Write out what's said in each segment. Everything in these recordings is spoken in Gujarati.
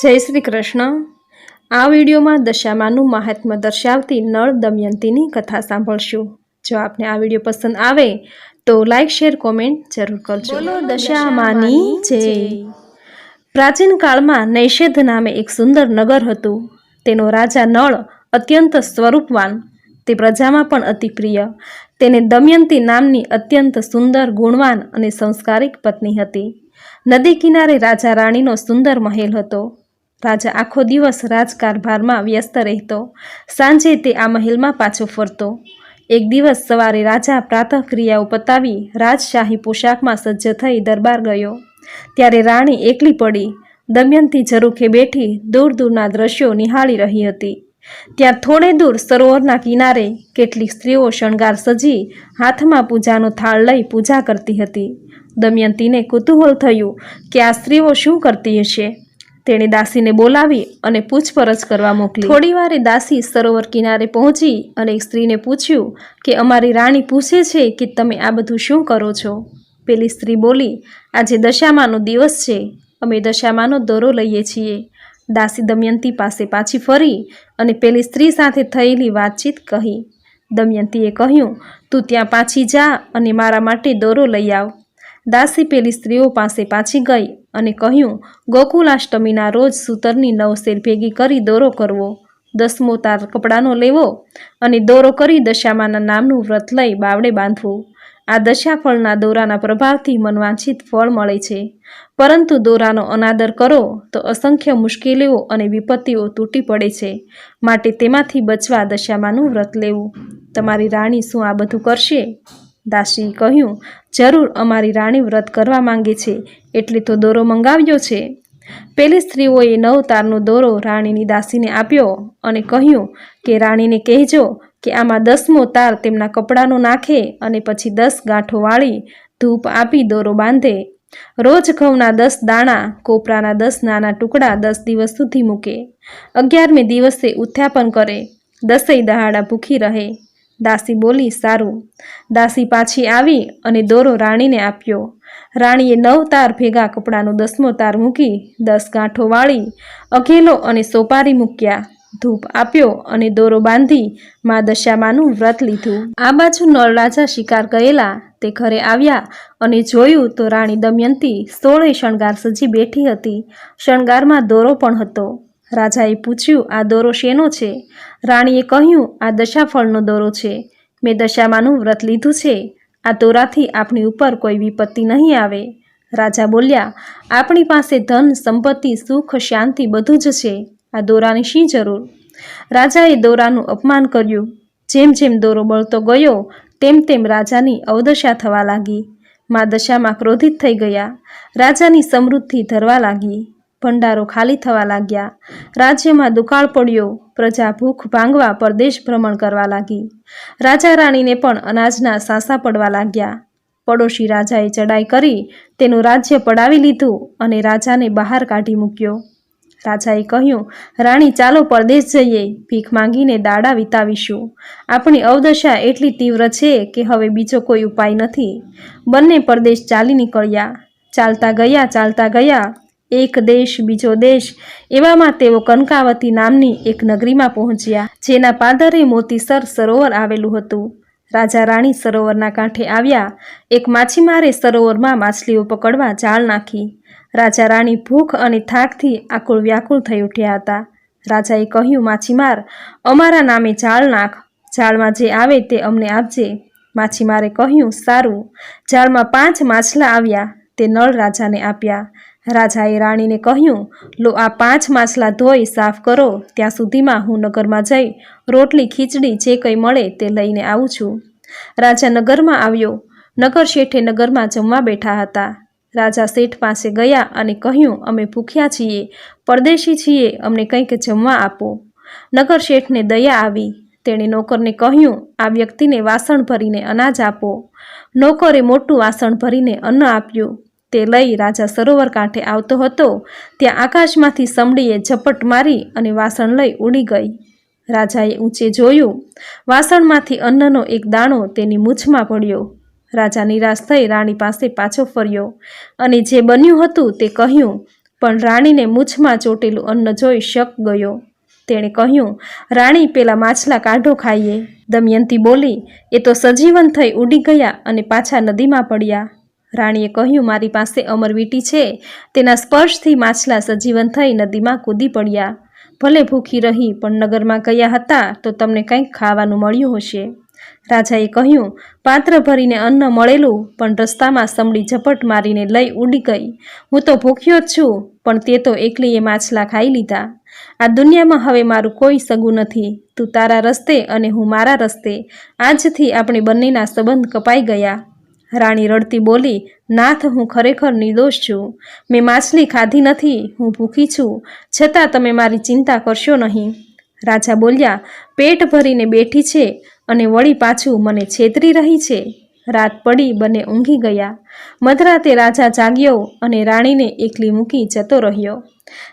જય શ્રી કૃષ્ણ. આ વિડીયોમાં દશામાનું મહાત્મ્ય દર્શાવતી નળ દમયંતીની કથા સાંભળશું. જો આપને આ વીડિયો પસંદ આવે તો લાઈક શેર કોમેન્ટ જરૂર કરજો. બોલો દશામાની જય. પ્રાચીન કાળમાં નૈષેધ નામે એક સુંદર નગર હતું. તેનો રાજા નળ અત્યંત સ્વરૂપવાન તે પ્રજામાં પણ અતિ પ્રિય. તેને દમયંતી નામની અત્યંત સુંદર ગુણવાન અને સંસ્કારિક પત્ની હતી. નદી કિનારે રાજા રાણીનો સુંદર મહેલ હતો. રાજા આખો દિવસ રાજકારભારમાં વ્યસ્ત રહેતો. સાંજે તે આ મહેલમાં પાછો ફરતો. એક દિવસ સવારે રાજા પ્રાતઃક્રિયાઓ પતાવી રાજશાહી પોશાકમાં સજ્જ થઈ દરબાર ગયો. ત્યારે રાણી એકલી પડી, દમયંતી ઝરૂખે બેઠી દૂર દૂરના દ્રશ્યો નિહાળી રહી હતી. ત્યાં થોડે દૂર સરોવરના કિનારે કેટલીક સ્ત્રીઓ શણગાર સજી હાથમાં પૂજાનો થાળ લઈ પૂજા કરતી હતી. દમયંતીને કુતૂહલ થયું કે આ સ્ત્રીઓ શું કરતી હશે? તેણે દાસીને બોલાવી અને પૂછપરછ કરવા મોકલી. થોડી વારે દાસી સરોવર કિનારે પહોંચી અને સ્ત્રીને પૂછ્યું કે, અમારી રાણી પૂછે છે કે તમે આ બધું શું કરો છો? પેલી સ્ત્રી બોલી, આજે દશામાનો દિવસ છે. અમે દશામાનો દોરો લઈએ છીએ. દાસી દમયંતી પાસે પાછી ફરી અને પેલી સ્ત્રી સાથે થયેલી વાતચીત કહી. દમયંતીએ કહ્યું, તું ત્યાં પાછી જા અને મારા માટે દોરો લઈ આવ. દાસી પેલી સ્ત્રીઓ પાસે પાછી ગઈ અને કહ્યું, ગોકુલાષ્ટમીના રોજ સૂતરની નવસેર ભેગી કરી દોરો કરવો. દસમો તાર કપડાનો લેવો અને દોરો કરી દશામાના નામનું વ્રત લઈ બાવડે બાંધવું. આ દશાફળના દોરાના પ્રભાવથી મનવાંછિત ફળ મળે છે. પરંતુ દોરાનો અનાદર કરો તો અસંખ્ય મુશ્કેલીઓ અને વિપત્તિઓ તૂટી પડે છે. માટે તેમાંથી બચવા દશામાનું વ્રત લેવું. તમારી રાણી શું આ બધું કરશે? દાસીએ કહ્યું, જરૂર અમારી રાણી વ્રત કરવા માંગે છે, એટલે તો દોરો મંગાવ્યો છે. પેલી સ્ત્રીઓએ નવ તારનો દોરો રાણીની દાસીને આપ્યો અને કહ્યું કે, રાણીને કહેજો કે આમાં દસમો તાર તેમના કપડાનો નાખે અને પછી દસ ગાંઠો વાળી ધૂપ આપી દોરો બાંધે. રોજ ઘઉંના દસ દાણા, કોપરાના દસ નાના ટુકડા દસ દિવસ સુધી મૂકે. અગિયારમે દિવસે ઉત્થાપન કરે. દસેય દહાડા ભૂખી રહે. દાસી બોલી, સારું. દાસી પાછી આવી અને દોરો રાણીને આપ્યો. રાણીએ નવ તાર ભેગા કપડાનો દસમો તાર મૂકી દસ ગાંઠો વાળી, અઘેલો અને સોપારી મૂક્યા. ધૂપ આપ્યો અને દોરો બાંધી મા દશામાનું વ્રત લીધું. આ બાજુ નળરાજા શિકાર ગયેલા, તે ઘરે આવ્યા અને જોયું તો રાણી દમયંતી સોળે શણગાર સજી બેઠી હતી. શણગારમાં દોરો પણ હતો. રાજાએ પૂછ્યું, આ દોરો શેનો છે? રાણીએ કહ્યું, આ દશાફળનો દોરો છે. મેં દશામાનું વ્રત લીધું છે. આ દોરાથી આપણી ઉપર કોઈ વિપત્તિ નહીં આવે. રાજા બોલ્યા, આપણી પાસે ધન, સંપત્તિ, સુખ, શાંતિ બધું જ છે. આ દોરાની શી જરૂર? રાજાએ દોરાનું અપમાન કર્યું. જેમ જેમ દોરો બળતો ગયો, તેમ તેમ રાજાની અવદશા થવા લાગી. મા દશામાં ક્રોધિત થઈ ગયા. રાજાની સમૃદ્ધિ ધરવા લાગી. ભંડારો ખાલી થવા લાગ્યા. રાજ્યમાં દુકાળ પડ્યો. પ્રજા ભૂખ ભાંગવા પરદેશ ભ્રમણ કરવા લાગી. રાજા રાણીને પણ અનાજના સાંસા પડવા લાગ્યા. પડોશી રાજાએ ચડાઈ કરી તેનું રાજ્ય પડાવી લીધું અને રાજાને બહાર કાઢી મૂક્યો. રાજાએ કહ્યું, રાણી, ચાલો પરદેશ જઈએ. ભીખ માંગીને દાડા વિતાવીશું. આપણી અવદશા એટલી તીવ્ર છે કે હવે બીજો કોઈ ઉપાય નથી. બંને પરદેશ ચાલી નીકળ્યા. ચાલતા ગયા ચાલતા ગયા. એક દેશ, બીજો દેશ. એવામાં તેઓ કનકાવતી નામની એક નગરીમાં પહોંચ્યા, જેના પાદરે મોતીસર સરોવર આવેલું હતું. રાજા રાણી સરોવરના કાંઠે આવ્યા, એક માછીમારે સરોવરમાં માછલીઓ પકડવા જાળ નાખી. રાજા રાણી ભૂખ અને થાકથી આકુળ વ્યાકુળ થઈ ઉઠ્યા હતા. રાજાએ કહ્યું, માછીમાર, અમારા નામે જાળ નાખ. જાળમાં જે આવે તે અમને આપજે. માછીમારે કહ્યું, સારું. જાળમાં પાંચ માછલા આવ્યા, તે નળ રાજાને આપ્યા. રાજાએ રાણીને કહ્યું, લો આ પાંચ માછલા ધોઈ સાફ કરો, ત્યાં સુધીમાં હું નગરમાં જઈ રોટલી, ખીચડી, જે કંઈ મળે તે લઈને આવું છું. રાજા નગરમાં આવ્યો. નગર શેઠે નગરમાં જમવા બેઠા હતા. રાજા શેઠ પાસે ગયા અને કહ્યું, અમે ભૂખ્યા છીએ, પરદેશી છીએ, અમને કંઈક જમવા આપો. નગર શેઠને દયા આવી. તેણે નોકરને કહ્યું, આ વ્યક્તિને વાસણ ભરીને અનાજ આપો. નોકરે મોટું વાસણ ભરીને અન્ન આપ્યું. તે લઈ રાજા સરોવર કાંઠે આવતો હતો. ત્યાં આકાશમાંથી સમડીએ ઝપટ મારી અને વાસણ લઈ ઉડી ગઈ. રાજાએ ઊંચે જોયું. વાસણમાંથી અન્નનો એક દાણો તેની મૂછમાં પડ્યો. રાજા નિરાશ થઈ રાણી પાસે પાછો ફર્યો અને જે બન્યું હતું તે કહ્યું, પણ રાણીને મૂછમાં ચોટેલું અન્ન જોઈ શક ગયો. તેણે કહ્યું, રાણી પેલા માછલા કાઢો ખાઈએ. દમયંતી બોલી, એ તો સજીવન થઈ ઉડી ગયા અને પાછા નદીમાં પડ્યા. રાણીએ કહ્યું, મારી પાસે અમરવીટી છે. તેના સ્પર્શથી માછલા સજીવન થઈ નદીમાં કૂદી પડ્યા. ભલે ભૂખી રહી, પણ નગરમાં ગયા હતા તો તમને કંઈક ખાવાનું મળ્યું હશે. રાજાએ કહ્યું, પાત્ર ભરીને અન્ન મળેલું, પણ રસ્તામાં સમડી ઝપટ મારીને લઈ ઉડી ગઈ. હું તો ભૂખ્યો જ છું, પણ તે તો એકલીએ માછલા ખાઈ લીધા. આ દુનિયામાં હવે મારું કોઈ સગું નથી. તું તારા રસ્તે અને હું મારા રસ્તે. આજથી આપણે બંનેના સંબંધ કપાઈ ગયા. રાણી રડતી બોલી, નાથ, હું ખરેખર નિર્દોષ છું. મેં માછલી ખાધી નથી, હું ભૂખી છું. છતાં તમે મારી ચિંતા કરશો નહીં. રાજા બોલ્યા, પેટ ભરીને બેઠી છે અને વળી પાછું મને છેતરી રહી છે. રાત પડી, બંને ઊંઘી ગયા. મધરાતે રાજા જાગ્યો અને રાણીને એકલી મૂકી જતો રહ્યો.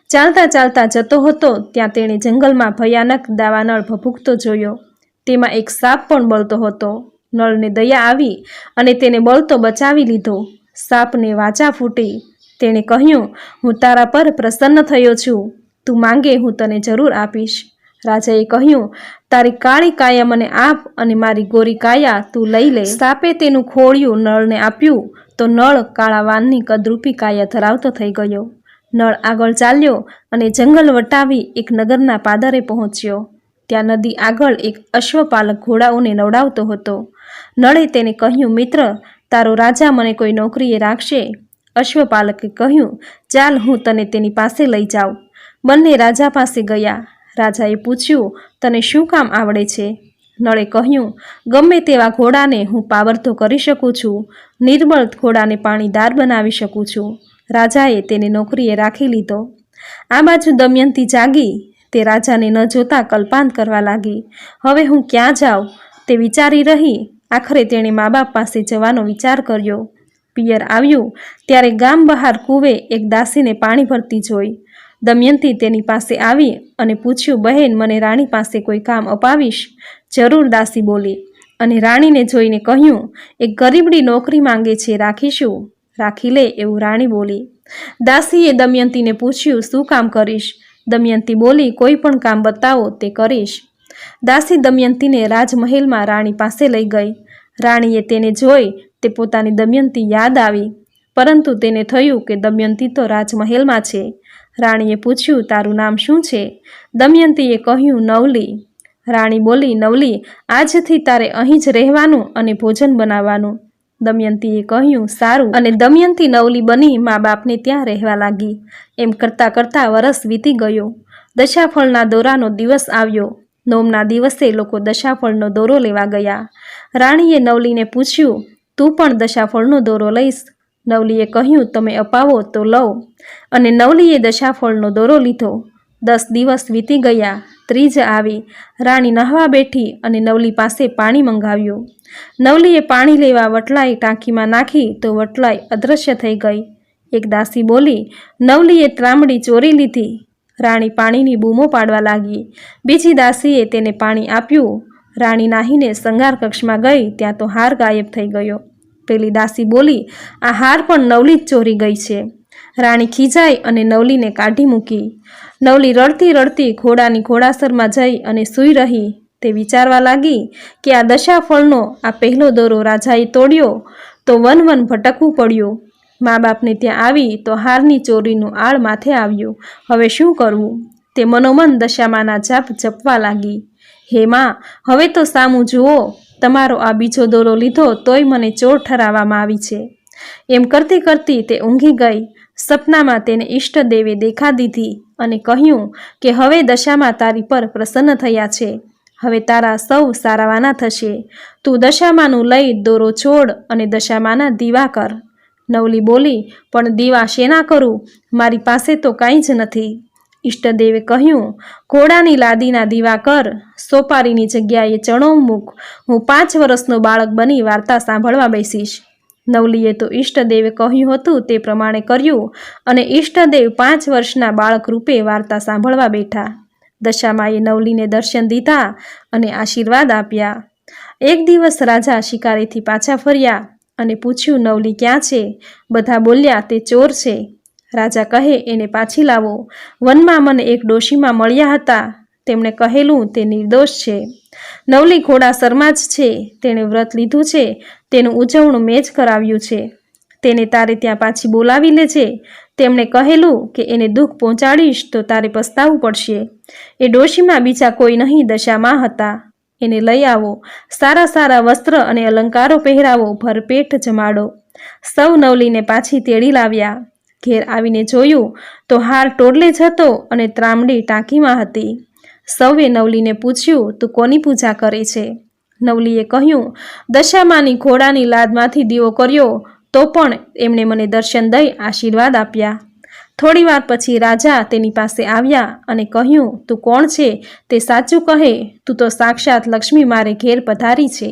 ચાલતા ચાલતા જતો હતો, ત્યાં તેણે જંગલમાં ભયાનક દાવાનળ ભભૂકતો જોયો. તેમાં એક સાપ પણ બળતો હતો. નળને દયા આવી અને તેને બળતો બચાવી લીધો. સાપને વાચા ફૂટી. તેણે કહ્યું, હું તારા પર પ્રસન્ન થયો છું. તું માંગે હું તને જરૂર આપીશ. રાજાએ કહ્યું, તારી કાળી કાયા મને આપ અને મારી ગોરી કાયા તું લઈ લે. સાપે તેનું ખોળિયું નળને આપ્યું, તો નળ કાળા વાનની કદરૂપી કાયા ધરાવતો થઈ ગયો. નળ આગળ ચાલ્યો અને જંગલ વટાવી એક નગરના પાદરે પહોંચ્યો. ત્યાં નદી આગળ એક અશ્વપાલક ઘોડાઓને નવડાવતો હતો. નળે તેને કહ્યું, મિત્ર, તારો રાજા મને કોઈ નોકરીએ રાખશે? અશ્વપાલકે કહ્યું, ચાલ, હું તને તેની પાસે લઈ જાઉં. બંને રાજા પાસે ગયા. રાજાએ પૂછ્યું, તને શું કામ આવડે છે? નળે કહ્યું, ગમે તેવા ઘોડાને હું પાવરતો કરી શકું છું, નિર્બળ ઘોડાને પાણીદાર બનાવી શકું છું. રાજાએ તેને નોકરીએ રાખી લીધો. આ બાજુ દમયંતી જાગી. તે રાજાને ન જોતા કલ્પાંત કરવા લાગી. હવે હું ક્યાં જાઉં? તે વિચારી રહી. આખરે તેણે મા બાપ પાસે જવાનો વિચાર કર્યો. પિયર આવ્યું, ત્યારે ગામ બહાર કૂવે એક દાસીને પાણી ભરતી જોઈ. દમયંતી તેની પાસે આવી અને પૂછ્યું, બહેન, મને રાણી પાસે કોઈ કામ અપાવીશ? જરૂર, દાસી, બોલી. અને રાણીને જોઈને કહ્યું, એક ગરીબડી નોકરી માંગે છે, રાખીશું. રાખી લે, એવું રાણી બોલી. દાસીએ દમયંતીને પૂછ્યું, શું કામ કરીશ? દમયંતી બોલી, કોઈ પણ કામ બતાવો, તે કરીશ. દાસી દમયંતીને રાજમહેલમાં રાણી પાસે લઈ ગઈ. રાણીએ તેને જોઈ તે પોતાની દમયંતી યાદ આવી, પરંતુ તેને થયું કે દમયંતી તો રાજમહેલમાં છે. રાણીએ પૂછ્યું, તારું નામ શું છે? દમયંતીએ કહ્યું, નવલી. રાણી બોલી, નવલી, આજથી તારે અહીં જ રહેવાનું અને ભોજન બનાવવાનું. દમયંતીએ કહ્યું, સારું. અને દમયંતી નવલી બની મા બાપને ત્યાં રહેવા લાગી. એમ કરતાં કરતાં વરસ વીતી ગયો. દશાફળના દોરાનો દિવસ આવ્યો. નોમના દિવસે લોકો દશાફળનો દોરો લેવા ગયા. રાણીએ નવલીને પૂછ્યું, તું પણ દશાફળનો દોરો લઈશ? નવલીએ કહ્યું, તમે અપાવો તો લઉં. અને નવલીએ દશાફળનો દોરો લીધો. દસ દિવસ વીતી ગયા, ત્રીજ આવી. રાણી નહાવા બેઠી અને નવલી પાસે પાણી મંગાવ્યું. નવલીએ પાણી લેવા વટલાઈ ટાંકીમાં નાખી તો વટલાઈ અદૃશ્ય થઈ ગઈ. એક દાસી બોલી, નવલીએ ત્રામડી ચોરી લીધી. રાણી પાણીની બૂમો પાડવા લાગી. બીજી દાસીએ તેને પાણી આપ્યું. રાણી નાહીને સંગાર કક્ષમાં ગઈ, ત્યાં તો હાર ગાયબ થઈ ગયો. પેલી દાસી બોલી, આ હાર પણ નવલી જ ચોરી ગઈ છે. રાણી ખીજાઈ અને નવલીને કાઢી મૂકી. નવલી રડતી રડતી ઘોડાની ઘોડાસરમાં જઈ અને સૂઈ રહી. તે વિચારવા લાગી કે આ દશાફળનો આ પહેલો દોરો રાજાએ તોડ્યો, તો વન વન ભટકવું પડ્યું. મા બાપને ત્યાં આવી તો હારની ચોરીનું આળ માથે આવ્યું. હવે શું કરવું? તે મનોમન દશામાના જાપ જપવા લાગી. હે માં, હવે તો સામું જુઓ, તમારો આ બીજો દોરો લીધો તોય મને ચોર ઠરાવવામાં આવી છે. એમ કરતી કરતી તે ઊંઘી ગઈ. સપનામાં તેને ઈષ્ટદેવે દેખા દીધી અને કહ્યું કે હવે દશામાં તારી પર પ્રસન્ન થયા છે. હવે તારા સૌ સારાવાના થશે. તું દશામાનું લઈ દોરો છોડ અને દશામાના દીવા કર. નવલી બોલી, પણ દીવા શેના કરું? મારી પાસે તો કાંઈ જ નથી. ઈષ્ટદેવે કહ્યું, ઘોડાની લાદીના દીવા કર, સોપારીની જગ્યાએ ચણો મૂક. હું પાંચ વર્ષનો બાળક બની વાર્તા સાંભળવા બેસીશ. નવલીએ તો ઈષ્ટદેવે કહ્યું હતું તે પ્રમાણે કર્યું અને ઈષ્ટદેવ પાંચ વર્ષના બાળક રૂપે વાર્તા સાંભળવા બેઠા. દશામાએ નવલીને દર્શન દીધા અને આશીર્વાદ આપ્યા. એક દિવસ રાજા શિકારીથી પાછા ફર્યા. અને પૂછ્યું, નવલી ક્યાં છે? બધા બોલ્યા, તે ચોર છે. રાજા કહે, એને પાછી લાવો. વનમાં મને એક ડોશીમાં મળ્યા હતા. તેમણે કહેલું, તે નિર્દોષ છે. નવલી ઘોડા શર્મા જ છે. તેણે વ્રત લીધું છે. તેનું ઉજવણું મેં જ કરાવ્યું છે. તેને તારે ત્યાં પાછી બોલાવી લેજે. તેમણે કહેલું, કે એને દુઃખ પહોંચાડીશ તો તારે પસ્તાવવું પડશે. એ ડોશીમાં બીજા કોઈ નહીં દશામાં હતા. એને લઈ આવો. સારા સારા વસ્ત્ર અને અલંકારો પહેરાવો ભરપેટ જમાડો. સૌ નવલીને પાછી તેડી લાવ્યા. ઘેર આવીને જોયું તો હાર ટોડલે જ હતો અને ત્રામડી ટાંકીમાં હતી. સૌએ નવલીને પૂછ્યું, તું કોની પૂજા કરે છે? નવલીએ કહ્યું, દશામાની ઘોડાની લાદમાંથી દીવો કર્યો, તો પણ એમણે મને દર્શન દઈ આશીર્વાદ આપ્યા. થોડી વાર પછી રાજા તેની પાસે આવ્યા અને કહ્યું, તું કોણ છે? તે સાચું કહે, તું તો સાક્ષાત લક્ષ્મી મારે ઘેર પધારી છે.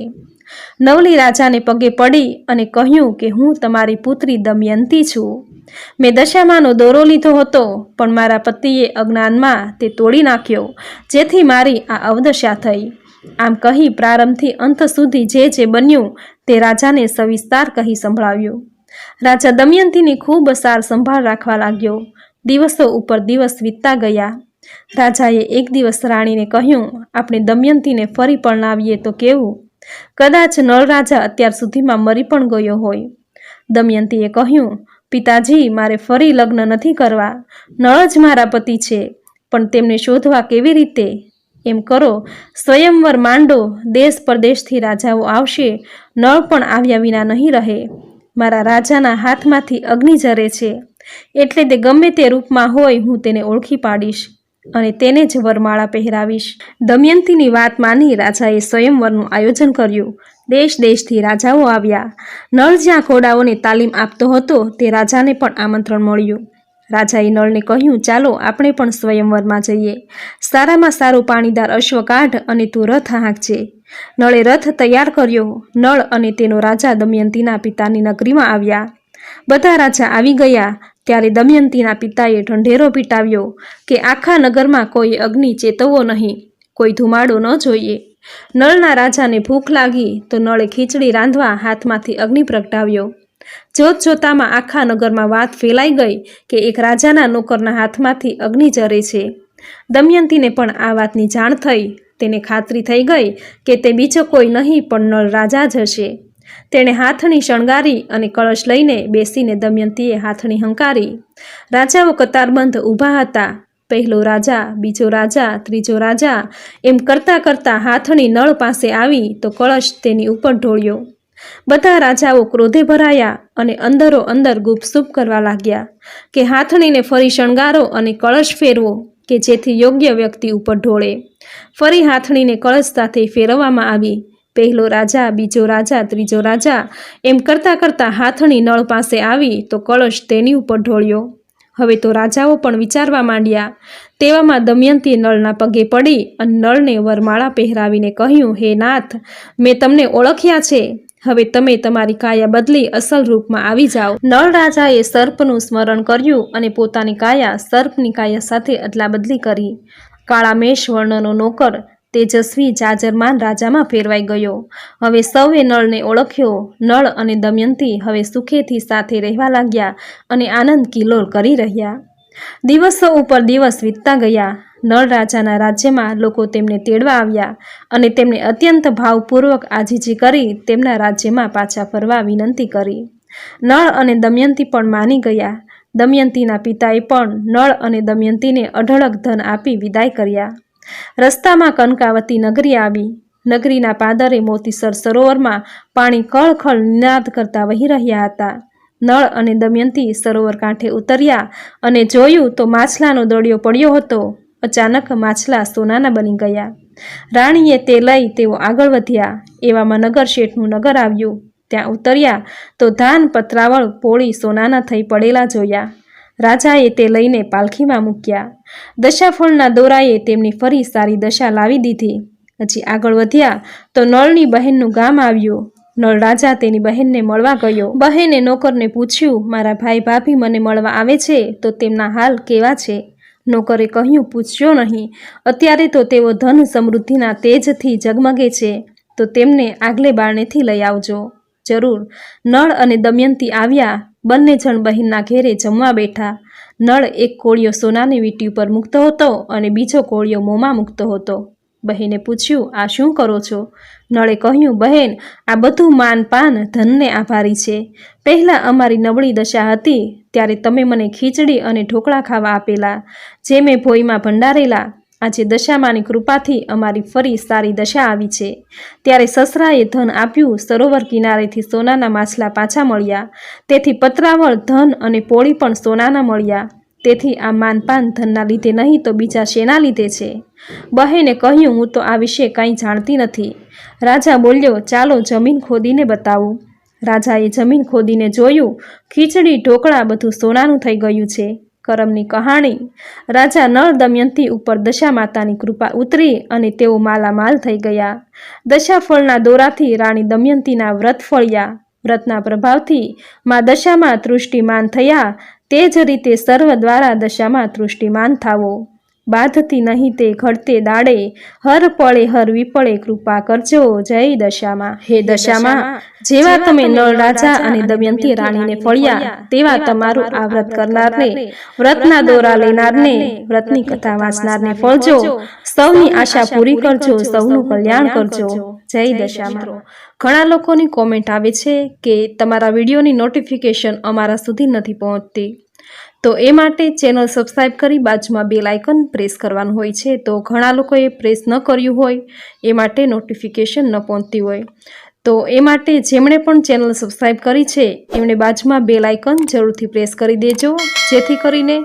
નવલી રાજાને પગે પડી અને કહ્યું કે, હું તમારી પુત્રી દમયંતી છું. મેં દશામાનો દોરો લીધો હતો, પણ મારા પતિએ અજ્ઞાનમાં તે તોડી નાખ્યો, જેથી મારી આ અવદશા થઈ. આમ કહી પ્રારંભથી અંત સુધી જે જે બન્યું, તે રાજાને સવિસ્તાર કહી સંભળાવ્યું. રાજા દમયંતીની ખૂબ સાર સંભાળ રાખવા લાગ્યો. દિવસો ઉપર દિવસ વીતતા ગયા. રાજાએ એક દિવસ રાણીને કહ્યું, આપણે દમયંતીને ફરી પરણાવીએ તો કેવું? કદાચ નળ રાજા અત્યાર સુધીમાં મરી પણ ગયો હોય. દમયંતીએ કહ્યું, પિતાજી, મારે ફરી લગ્ન નથી કરવા. નળ જ મારા પતિ છે, પણ તેમને શોધવા કેવી રીતે? એમ કરો, સ્વયંવર માંડો, દેશ પરદેશથી રાજાઓ આવશે, નળ પણ આવ્યા વિના નહીં રહે. મારા રાજાના હાથમાંથી અગ્નિ જરે છે. એટલે તે ગમે તે રૂપમાં હોય હું તેને ઓળખી પાડીશ અને તેને જ વરમાળા પહેરાવીશ. દમયંતીની વાત માની રાજાએ સ્વયંવરનું આયોજન કર્યું. દેશ દેશથી રાજાઓ આવ્યા. નળ જ્યાં ઘોડાઓને તાલીમ આપતો હતો તે રાજાને પણ આમંત્રણ મળ્યું. રાજાએ નળને કહ્યું, ચાલો, આપણે પણ સ્વયંવરમાં જઈએ. સારામાં સારું પાણીદાર અશ્વકાઢ અને તું રથ હાંકજે નળે રથ તૈયાર કર્યો. નળ અને તેનો રાજા દમયંતીના પિતાની નગરીમાં આવ્યા. બધા રાજા આવી ગયા. ત્યારે દમયંતીના પિતાએ ઢંઢેરો પીટાવ્યો કે આખા નગરમાં કોઈ અગ્નિ ચેતવવો નહીં, કોઈ ધુમાડો ન જોઈએ. નળના રાજાને ભૂખ લાગી તો નળે ખીચડી રાંધવા હાથમાંથી અગ્નિ પ્રગટાવ્યો. જોત જોતામાં આખા નગરમાં વાત ફેલાઈ ગઈ કે એક રાજાના નોકરના હાથમાંથી અગ્નિ જરે છે. દમયંતીને પણ આ વાતની જાણ થઈ. તેને ખાતરી થઈ ગઈ કે તે બીજો કોઈ નહીં પણ નળ રાજા જ હશે. તેણે હાથણી શણગારી અને કળશ લઈને બેસીને દમયંતીએ હાથણી હંકારી. રાજાઓ કતારબંધ ઊભા હતા. પહેલો રાજા, બીજો રાજા, ત્રીજો રાજા એમ કરતાં કરતાં હાથણી નળ પાસે આવી તો કળશ તેની ઉપર ઢોળ્યો. બધા રાજાઓ ક્રોધે ભરાયા અને અંદરો અંદર ગુપસુપ કરવા લાગ્યા કે હાથણીને ફરી શણગારો અને કળશ ફેરવો કે જેથી યોગ્ય વ્યક્તિ ઉપર ઢોળે. ફરી હાથણીને કળશ સાથે ફેરવવામાં આવી. પહેલો રાજા, બીજો રાજા, ત્રીજો રાજા એમ કરતાં કરતાં હાથણી નળ પાસે આવી તો કળશ તેની ઉપર ઢોળ્યો. હવે તો રાજાઓ પણ વિચારવા માંડ્યા. તેવામાં દમયંતી નળના પગે પડી અને નળને વરમાળા પહેરાવીને કહ્યું, હે નાથ, મેં તમને ઓળખ્યા છે. હવે તમે તમારી કાયા બદલી અસલ રૂપમાં આવી જાઓ. નળ રાજાએ સર્પનું સ્મરણ કર્યું અને પોતાની કાયા સર્પની કાયા સાથે અદલા બદલી કરી. કાળા મેષ વર્ણનો નોકર તેજસ્વી જાજરમાન રાજામાં ફેરવાઈ ગયો. હવે સૌએ નળને ઓળખ્યો. નળ અને દમયંતી હવે સુખેથી સાથે રહેવા લાગ્યા અને આનંદ કિલોલ કરી રહ્યા. દિવસો ઉપર દિવસ વીતતા ગયા. નળ રાજાના રાજ્યમાં લોકો તેમને તેડવા આવ્યા અને તેમને અત્યંત ભાવપૂર્વક આજીજી કરી તેમના રાજ્યમાં પાછા ફરવા વિનંતી કરી. નળ અને દમયંતી પણ માની ગયા. દમયંતીના પિતાએ પણ નળ અને દમયંતીને અઢળક ધન આપી વિદાય કર્યા. રસ્તામાં કનકાવતી નગરી આવી. નગરીના પાદરે મોતીસર સરોવરમાં પાણી ખળખળ નિનાદ કરતા વહી રહ્યા હતા. નળ અને દમયંતી સરોવર કાંઠે ઉતર્યા અને જોયું તો માછલાનો દળિયો પડ્યો હતો. અચાનક માછલા સોનાના બની ગયા. રાણીએ તે લઈ તેઓ આગળ વધ્યા. એવામાં નગર શેઠનું નગર આવ્યું. ત્યાં ઉતર્યા તો ધાન, પતરાવળ, પોળી, સોનાના થઈ પડેલા જોયા. રાજાએ તે લઈને પાલખીમાં મૂક્યા. દશાફળના દોરાએ તેમની ફરી સારી દશા લાવી દીધી. હજી આગળ વધ્યા તો નળની બહેનનું ગામ આવ્યું. નળ રાજા તેની બહેનને મળવા ગયો. બહેને નોકરને પૂછ્યું, મારા ભાઈ ભાભી મને મળવા આવે છે તો તેમના હાલ કેવા છે? નોકરે કહ્યું, પૂછ્યો નહીં. અત્યારે તો તેઓ ધન સમૃદ્ધિના તેજથી ઝગમગે છે. તો તેમને આગલે બારણેથી લઈ આવજો. જરૂર. નળ અને દમયંતી આવ્યા, બંને જણ બહેનના ઘેરે જમવા બેઠા. નળ એક કોળિયો સોનાની વીંટી ઉપર મૂકતો હતો અને બીજો કોળિયો મોંમાં મૂકતો હતો. બહેને પૂછ્યું, આ શું કરો છો? નળે કહ્યું, બહેન, આ બધું માન પાન, ધનને આભારી છે. પહેલાં અમારી નબળી દશા હતી, ત્યારે તમે મને ખીચડી અને ઢોકળા ખાવા આપેલા, જે મેં ભોયમાં ભંડારેલા. આજે દશામાની કૃપાથી અમારી ફરી સારી દશા આવી છે. ત્યારે સસરાએ ધન આપ્યું, સરોવર કિનારેથી સોનાના માછલા પાછા મળ્યા. તેથી પતરાવળ, ધન અને પોળી પણ સોનાના મળ્યા. તેથી આ માનપાન ધનના લીધે નહીં તો બીજા શેના લીધે છે? બહેને કહ્યું, હું તો આ વિશે કંઈ જાણતી નથી. રાજા બોલ્યો, ચાલો જમીન ખોદીને બતાવું. રાજાએ જમીન ખોદીને જોયું, ખીચડી, ઢોકળા બધું સોનાનું થઈ ગયું છે. કરમની કહાણી. રાજા નળ દમયંતી ઉપર દશા માતાની કૃપા ઉતરી અને તેઓ માલામાલ થઈ ગયા. દશાફળના દોરાથી રાણી દમયંતીના વ્રત ફળ્યા. વ્રતના પ્રભાવથી માં દશામાં તૃષ્ટિમાન થયા. તે જ રીતે સર્વ દ્વારા દશામાં તૃષ્ટિમાન થાવો. બાધતી નહીં તે ઘડતે દાડે હર પળે હર વિપળે કૃપા કરજો જય દશામાં. હે દશામાં જેવા તમે નળ રાજા અને દમયંતી રાણીને ફળ્યા તેવા તમારું આ વ્રત કરનારને વ્રતના દોરા લેનારને વ્રતની કથા વાંચનારને ફળજો. સૌની આશા પૂરી કરજો સૌનું કલ્યાણ કરજો. જય દશામાં. ઘણા લોકોની કોમેન્ટ આવે છે કે તમારા વિડીયોની નોટિફિકેશન અમારા સુધી નથી પહોંચતી. તો એ માટે ચેનલ સબસ્ક્રાઈબ કરી બાજુમાં બેલ આઇકન પ્રેસ કરવાનું હોય છે. તો ઘણા લોકોએ પ્રેસ ન કર્યું હોય, એ માટે નોટિફિકેશન ન પહોંચતી હોય. તો એ માટે જેમણે પણ ચેનલ સબસ્ક્રાઈબ કરી છે એમણે બાજુમાં બેલ આઇકન જરૂરથી પ્રેસ કરી દેજો. જેથી કરીને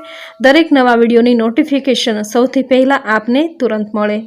દરેક નવા વિડીયોની નોટિફિકેશન સૌથી પહેલાં આપને તુરંત મળે.